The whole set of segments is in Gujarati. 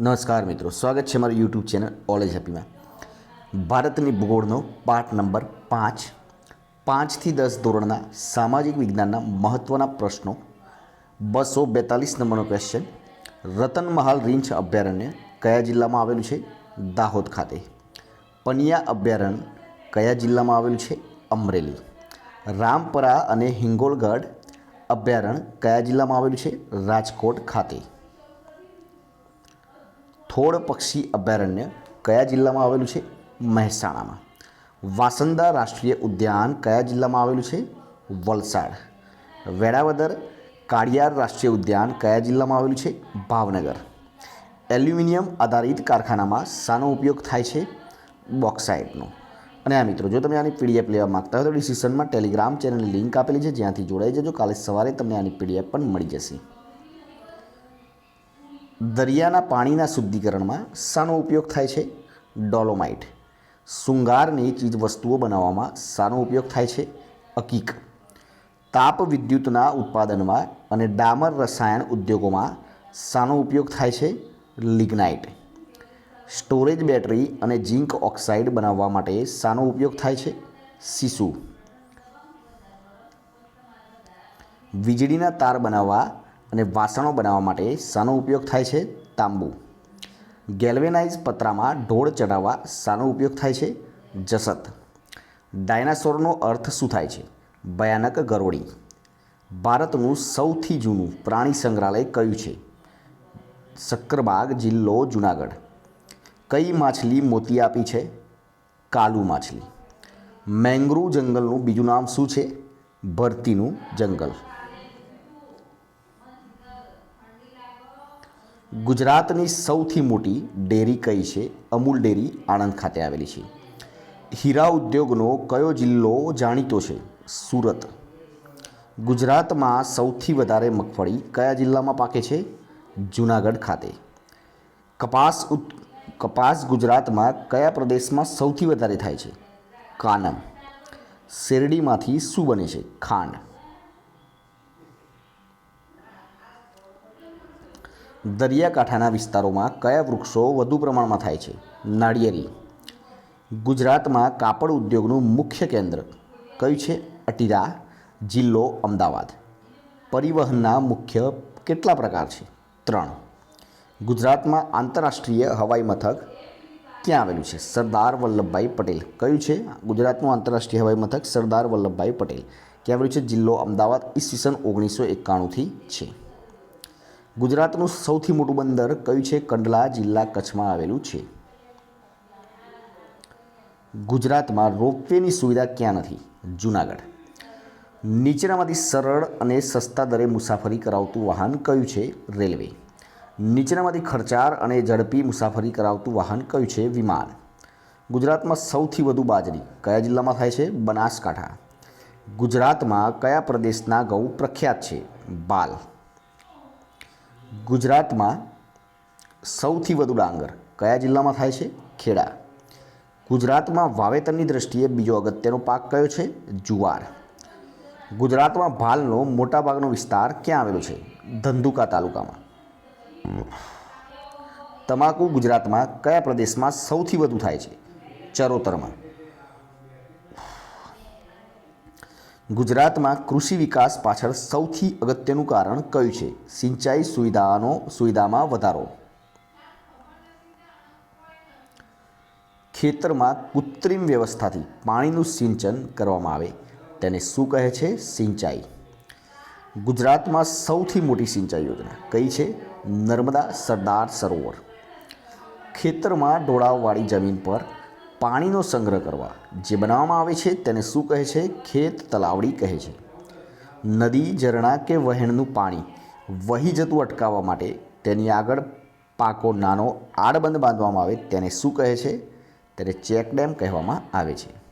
નમસ્કાર મિત્રો, સ્વાગત છે મારું યુટ્યુબ ચેનલ ઓલેજ હેપીમાં ભારતની ભૂગોળનો પાઠ નંબર પાંચ, પાંચથી દસ ધોરણના સામાજિક વિજ્ઞાનના મહત્ત્વના પ્રશ્નો, બસો બેતાલીસ નંબરનો ક્વેશ્ચન રતનમહાલ રીંછ અભયારણ્ય કયા જિલ્લામાં આવેલું છે? દાહોદ ખાતે. પનિયા અભયારણ્ય કયા જિલ્લામાં આવેલું છે? અમરેલી. રામપરા અને હિંગોળગઢ અભયારણ્ય કયા જિલ્લામાં આવેલું છે? રાજકોટ ખાતે. થોડ પક્ષી અભયારણ્ય કયા જિલ્લામાં આવેલું છે? મહેસાણામાં. વાસંદા રાષ્ટ્રીય ઉદ્યાન કયા જિલ્લામાં આવેલું છે? વલસાડ. વેળાવદર કાળિયાર રાષ્ટ્રીય ઉદ્યાન કયા જિલ્લામાં આવેલું છે? ભાવનગર. એલ્યુમિનિયમ આધારિત કારખાનામાં શાનો ઉપયોગ થાય છે? બોક્સાઇટનો. અને આ મિત્રો, જો તમે આની પીડીએફ લેવા માગતા હોય તો ડિસ્ક્રિપ્શનમાં ટેલિગ્રામ ચેનલની લિંક આપેલી છે, જ્યાંથી જોડાઈ જજો. કાલે સવારે તમને આની પીડીએફ પણ મળી જશે. દરિયાના પાણીના શુદ્ધિકરણમાં શાનો ઉપયોગ થાય છે. ડોલોમાઇટ. શૃંગારની ચીજ વસ્તુઓ બનાવવામાં શાનો ઉપયોગ થાય છે. અકીક. તાપ વિદ્યુતના ઉત્પાદનમાં અને ડામર રસાયણ ઉદ્યોગોમાં શાનો ઉપયોગ થાય છે. લિગ્નાઇટ. સ્ટોરેજ બેટરી અને ઝિંક ઓક્સાઇડ બનાવવા માટે શાનો ઉપયોગ થાય છે. સીસુ વીજળીના તાર બનાવવા અને વાસણો બનાવવા માટે શાનો ઉપયોગ થાય છે તાંબુ. ગેલ્વેનાઇઝ પતરામાં ઢોળ ચઢાવવા શાનો ઉપયોગ થાય છે જસત. ડાયનાસોરનો અર્થ શું થાય છે? ભયાનક ગરોળી. ભારતનું સૌથી જૂનું પ્રાણી સંગ્રહાલય કયું છે? સક્કરબાગ જિલ્લો જુનાગઢ. કઈ માછલી મોતી આપી છે? કાલુ માછલી. મેંગ્રુવ જંગલનું બીજું નામ શું છે? ભરતીનું જંગલ. ગુજરાતની સૌથી મોટી ડેરી કઈ છે? અમૂલ ડેરી, આણંદ ખાતે આવેલી છે. હીરા ઉદ્યોગનો કયો જિલ્લો જાણીતો છે? સુરત. ગુજરાતમાં સૌથી વધારે મગફળી કયા જિલ્લામાં પાકે છે? જુનાગઢ ખાતે. કપાસ કપાસ ગુજરાતમાં કયા પ્રદેશમાં સૌથી વધારે થાય છે? કાનમ. શેરડીમાંથી શું બને છે? ખાંડ. દરિયાકાંઠાના વિસ્તારોમાં કયા વૃક્ષો વધુ પ્રમાણમાં થાય છે? નાળિયેરી. ગુજરાતમાં કાપડ ઉદ્યોગનું મુખ્ય કેન્દ્ર કયું છે? અટીરા. જિલ્લો અમદાવાદ. પરિવહનના મુખ્ય કેટલા પ્રકાર છે? ત્રણ. ગુજરાતમાં આંતરરાષ્ટ્રીય હવાઈ મથક ક્યાં આવેલું છે? સરદાર વલ્લભભાઈ પટેલ. કયું છે? ગુજરાતનું આંતરરાષ્ટ્રીય હવાઈ મથક સરદાર વલ્લભભાઈ પટેલ. ક્યાં આવેલું છે? જિલ્લો અમદાવાદ ઈસવીસન ઓગણીસો એકાણુંથી છે. ગુજરાતનું સૌથી મોટું બંદર કયું છે? કંડલા જિલ્લા કચ્છમાં આવેલું છે. ગુજરાતમાં રોપવેની સુવિધા ક્યાં નથી? જુનાગઢ. નીચેનામાંથી સરળ અને સસ્તા દરે મુસાફરી કરાવતું વાહન કયું છે? રેલવે. નીચેનામાંથી ખર્ચાળ અને ઝડપી મુસાફરી કરાવતું વાહન કયું છે? વિમાન. ગુજરાતમાં સૌથી વધુ બાજરી કયા જિલ્લામાં થાય છે? બનાસકાંઠા. ગુજરાતમાં કયા પ્રદેશના ઘઉં પ્રખ્યાત છે? બાલ. ગુજરાતમાં સૌથી વધુ ડાંગર કયા જિલ્લામાં થાય છે? ખેડા. ગુજરાતમાં વાવેતરની દ્રષ્ટિએ બીજો અગત્યનો પાક કયો છે? જુવાર. ગુજરાતમાં ભાલનો મોટાભાગનો વિસ્તાર ક્યાં આવેલો છે? ધંધુકા તાલુકામાં. તમાકુ ગુજરાતમાં કયા પ્રદેશમાં સૌથી વધુ થાય છે? ચરોતરમાં. ગુજરાતમાં કૃષિ વિકાસ પાછળ સૌથી અગત્યનું કારણ કયું છે? સિંચાઈ સુવિધાનો, સુવિધામાં વધારો. ખેતરમાં કૃત્રિમ વ્યવસ્થાથી પાણીનું સિંચન કરવામાં આવે. તેને શું કહે છે? સિંચાઈ. ગુજરાતમાં સૌથી મોટી સિંચાઈ યોજના કઈ છે? નર્મદા સરદાર સરોવર. ખેતરમાં ઢોળાવવાળી જમીન પર પાણીનો સંગ્રહ કરવા. જે બનાવવામાં આવે છે તેને શું કહે છે? ખેત તલાવડી કહે છે. નદી, ઝરણા કે વહેણનું પાણી. વહી જતું અટકાવવા માટે તેની આગળ પાકો નાનો આડબંધ બાંધવામાં આવે તેને શું કહે છે? તેને ચેકડેમ કહેવામાં આવે છે.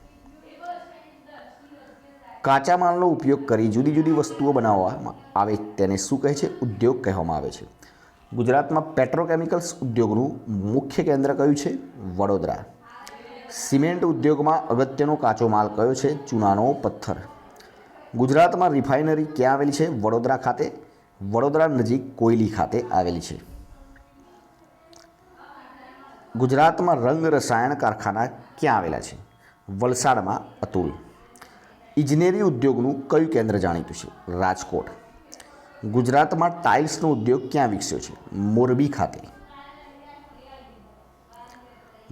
કાચા માલનો ઉપયોગ કરી જુદી જુદી વસ્તુઓ બનાવવામાં આવે તેને શું કહે છે? ઉદ્યોગ કહેવામાં આવે છે. ગુજરાતમાં પેટ્રોકેમિકલ્સ ઉદ્યોગનું મુખ્ય કેન્દ્ર કયું છે? વડોદરા. સિમેન્ટ ઉદ્યોગમાં અગત્યનો કાચો માલ કયો છે? ચૂનાનો પથ્થર. ગુજરાતમાં રિફાઇનરી ક્યાં આવેલી છે? વડોદરા ખાતે. વડોદરા નજીક કોયલી ખાતે આવેલી છે. ગુજરાતમાં રંગ રસાયણ કારખાના ક્યાં આવેલા છે? વલસાડમાં અતુલ. ઇજનેરી ઉદ્યોગનું કયું કેન્દ્ર જાણીતું છે? રાજકોટ. ગુજરાતમાં ટાઇલ્સનો ઉદ્યોગ ક્યાં વિકસ્યો છે? મોરબી ખાતે.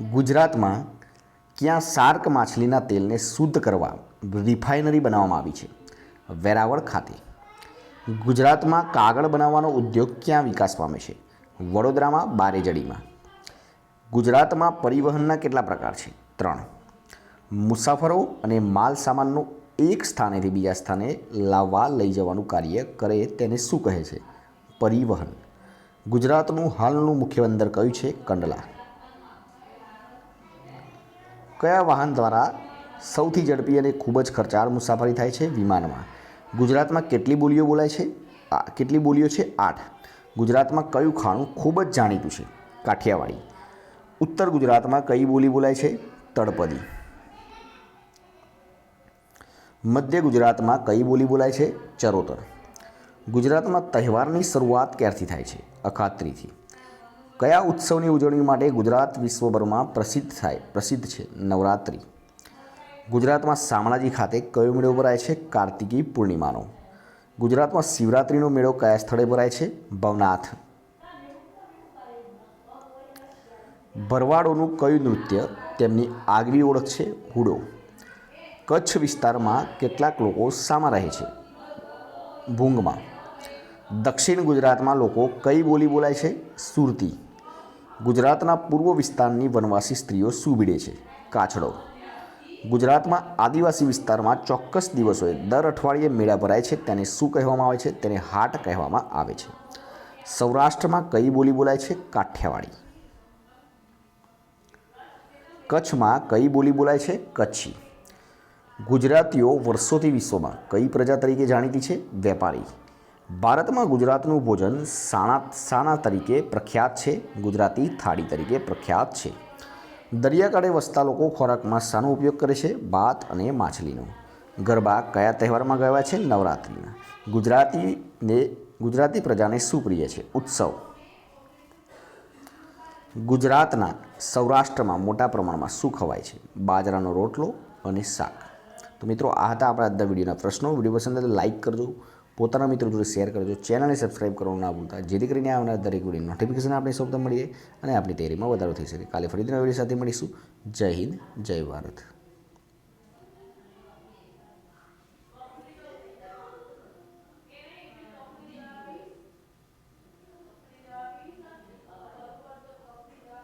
ગુજરાતમાં ક્યાં શાર્ક માછલીના તેલને શુદ્ધ કરવા રિફાઇનરી બનાવવામાં આવી છે? વેરાવળ ખાતે. ગુજરાતમાં કાગળ બનાવવાનો ઉદ્યોગ ક્યાં વિકાસ પામે છે? વડોદરામાં બારેજડીમાં. ગુજરાતમાં પરિવહનના કેટલા પ્રકાર છે? ત્રણ. મુસાફરો અને માલ સામાનનું એક સ્થાનેથી બીજા સ્થાને લાવવા લઈ જવાનું કાર્ય કરે તેને શું કહે છે? પરિવહન. ગુજરાતનું હાલનું મુખ્ય બંદર કયું છે? કંડલા. કયા વાહન દ્વારા સૌથી ઝડપી અને ખૂબ જ ખર્ચાળ મુસાફરી થાય છે વિમાનમાં? ગુજરાતમાં કેટલી બોલીઓ બોલાય છે? કેટલી બોલીઓ છે? આઠ. ગુજરાતમાં કયું ખાણું ખૂબ જ જાણીતું છે? કાઠિયાવાડી. ઉત્તર ગુજરાતમાં કઈ બોલી બોલાય છે? તળપદી. મધ્ય ગુજરાતમાં કઈ બોલી બોલાય છે? ચરોતર. ગુજરાતમાં તહેવારની શરૂઆત ક્યારથી થાય છે? અખાત્રીથી. કયા ઉત્સવની ઉજવણી માટે ગુજરાત વિશ્વભરમાં પ્રસિદ્ધ થાય, પ્રસિદ્ધ છે? નવરાત્રિ. ગુજરાતમાં શામળાજી ખાતે કયો મેળો ભરાય છે? કાર્તિકી પૂર્ણિમાનો. ગુજરાતમાં શિવરાત્રિનો મેળો કયા સ્થળે ભરાય છે? ભવનાથ. ભરવાડોનું કયું નૃત્ય તેમની આગવી ઓળખ છે? હુડો. કચ્છ વિસ્તારમાં કેટલાક લોકો સામા રહે છે? ભૂંગમાં. દક્ષિણ ગુજરાતમાં લોકો કઈ બોલી બોલાય છે? સુરતી. ગુજરાતના પૂર્વ વિસ્તારની વનવાસી સ્ત્રીઓ ભીડે છે કાછડો. ગુજરાતમાં આદિવાસી વિસ્તારમાં ચોક્કસ દિવસોએ દર અઠવાડિયે મેળા ભરાય છે, તેને શું કહેવામાં આવે છે, તેને હાટ કહેવામાં આવે છે. સૌરાષ્ટ્રમાં કઈ બોલી બોલાય છે, કાઠિયાવાડી. કચ્છમાં કઈ બોલી બોલાય છે, કચ્છી. ગુજરાતીઓ વર્ષોથી વિશ્વમાં કઈ પ્રજા તરીકે જાણીતી છે, વેપારી. ભારતમાં ગુજરાતનું ભોજન સાણા સાણા તરીકે પ્રખ્યાત છે, ગુજરાતી થાળી તરીકે પ્રખ્યાત છે. દરિયાકાંઠે વસતા લોકો ખોરાકમાં શાનો ઉપયોગ કરે છે, ભાત અને માછલીનો. ગરબા કયા તહેવારમાં ગયા છે? નવરાત્રિના. ગુજરાતીને, ગુજરાતી પ્રજાને સુપ્રિય છે? ઉત્સવ. ગુજરાતના સૌરાષ્ટ્રમાં મોટા પ્રમાણમાં શું ખવાય છે? બાજરાનો રોટલો અને શાક. તો મિત્રો, આ હતા આપણા આજના વિડીયોના પ્રશ્નો. વીડિયો પસંદ લાઈક કરજો પોતાના મિત્રો જોડે શેર કરજો. ચેનલને સબસ્ક્રાઇબ કરવાનું ના ભૂલતા. જેથી કરીને આવનાર દરેક વીડિયો નોટિફિકેશન આપણે સૌપ્રથમ મળીએ અને આપણી તૈયારીમાં વધારો થઈ શકે. કાલે ફરીથી નવા વીડિયો સાથે મળીશું. જય હિન્દ, જય ભારત.